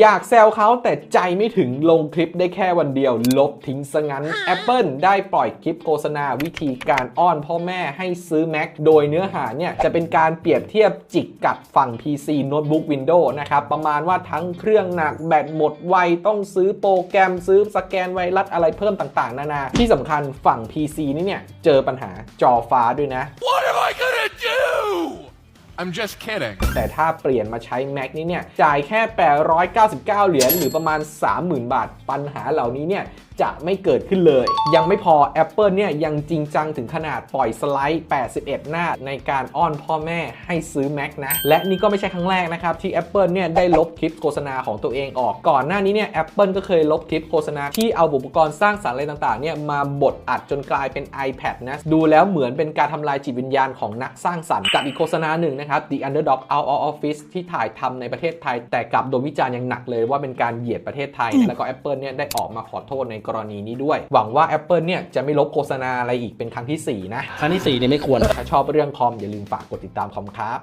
อยากแซวเขาแต่ใจไม่ถึงลงคลิปได้แค่วันเดียว ลบทิ้งซะงั้น Apple ได้ปล่อยคลิปโฆษณาวิธีการอ้อนพ่อแม่ให้ซื้อ Mac โดยเนื้อหาเนี่ย จะเป็นการเปรียบเทียบจิกกัดฝั่ง PC โน้ตบุ๊ก Windows นะครับ ประมาณว่าทั้งเครื่องหนักแบตหมดไว ต้องซื้อโปรแกรมซื้อสแกนไวรัสอะไรเพิ่มต่างๆ นานา ที่สำคัญฝั่ง PC นี่เนี่ย เจอปัญหาจอฟ้าด้วยนะ What am I gonna do? I'm just kidding. แต่ถ้าเปลี่ยนมาใช้ Mac นี้เนี่ย จ่ายแค่ 899 เหรียญหรือประมาณ 30,000 บาท ปัญหาเหล่านี้เนี่ย จะไม่เกิดขึ้นเลย ยังไม่พอ Apple เนี่ย ยังจริงจังถึงขนาดปล่อยสไลด์ 81 หน้าในการอ้อนพ่อแม่ให้ซื้อ Mac นะ และนี่ก็ไม่ใช่ครั้งแรกนะครับ ที่ Apple เนี่ย ได้ลบคลิปโฆษณาของตัวเองออกก่อนหน้านี้เนี่ย Apple ก็เคยลบคลิปโฆษณาที่เอาอุปกรณ์สร้างสรรค์อะไรต่างๆเนี่ยมาบดอัดจนกลายเป็น iPad นะดูแล้วเหมือนเป็นการทำลายจิตวิญญาณของนักสร้างสรรค์กับอีกโฆษณาหนึ่งนะครับ The Underdog Out of Office ที่ถ่ายทำในประเทศไทย แต่กลับโดนวิจารณ์อย่างหนักเลยว่าเป็นการเหยียดประเทศไทย แล้วก็ Apple เนี่ยได้ออกมาขอโทษในกรณีนี้ด้วย หวังว่า Apple เนี่ยจะไม่ลบโฆษณาอะไรอีกเป็นครั้งที่สี่นะ ครั้งที่4เนี่ยไม่ควร ถ้าชอบเรื่องคอมอย่าลืมฝากกดติดตามคอมครับ